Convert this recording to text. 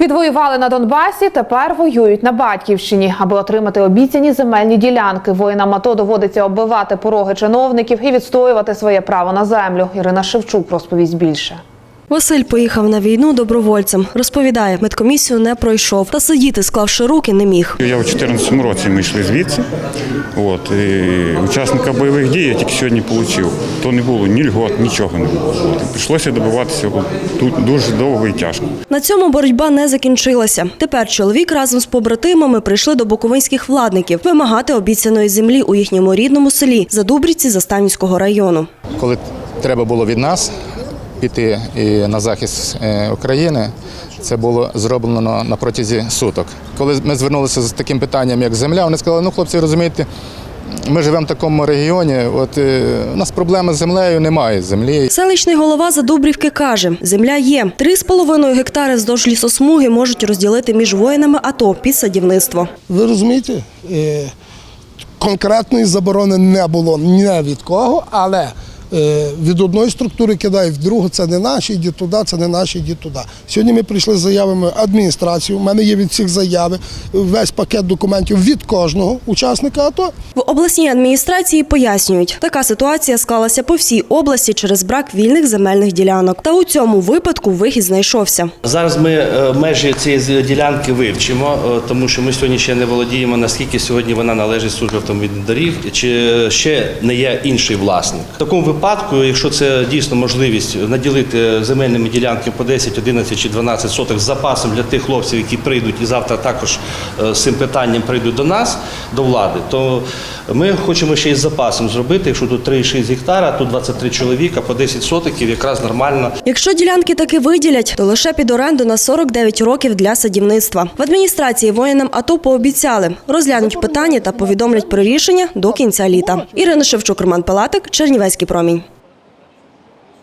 Відвоювали на Донбасі, тепер воюють на батьківщині. Аби отримати обіцяні земельні ділянки, воїнам АТО доводиться оббивати пороги чиновників і відстоювати своє право на землю. Ірина Шевчук розповість більше. Василь поїхав на війну добровольцем. Розповідає, медкомісію не пройшов, та сидіти, склавши руки, не міг. Я у 2014 році ми йшли звідси. От, і учасника бойових дій я тільки сьогодні отримав. То не було ні льгот, нічого не було. От, прийшлося добиватися тут дуже довго і тяжко. На цьому боротьба не закінчилася. Тепер чоловік разом з побратимами прийшли до буковинських владників вимагати обіцяної землі у їхньому рідному селі Задубрівці Заставнівського району. коли треба було від нас піти і на захист е, України, це було зроблено на протязі суток. Коли ми звернулися з таким питанням, як земля, вони сказали, ну хлопці, розумієте, ми живемо в такому регіоні, от е, у нас проблеми з землею немає землі. Селищний голова Задубрівки каже, земля є. Три з половиною гектари вздовж лісосмуги можуть розділити між воїнами АТО під садівництво. Ви розумієте, е, конкретної заборони не було ні від кого, але від одної структури кидають в другу, це не наші, йди туди, це не наші, йди туди. Сьогодні ми прийшли з заявами адміністрації. У мене є від всіх заяви весь пакет документів від кожного учасника АТО. В обласній адміністрації пояснюють, така ситуація склалася по всій області через брак вільних земельних ділянок. Та у цьому випадку вихід знайшовся. Зараз ми е, межі цієї ділянки вивчимо, е, тому що ми сьогодні ще не володіємо, наскільки сьогодні вона належить службі автомобільних доріг, чи ще не є інший власник. В такому випадку, якщо це дійсно можливість наділити земельними ділянками по 10, 11 чи 12 соток з запасом для тих хлопців, які прийдуть і завтра також е, з цим питанням прийдуть до нас, до влади, то ми хочемо ще й з запасом зробити. Якщо тут 3,6 гектара, тут 23 чоловіка по 10 сотиків, якраз нормально. Якщо ділянки таки виділять, то лише під оренду на 49 років для садівництва. В адміністрації воїнам АТО пообіцяли розглянуть питання та повідомлять про рішення до кінця літа. Ірина Шевчук, Роман Палатик, Чернівецький промінь. homem.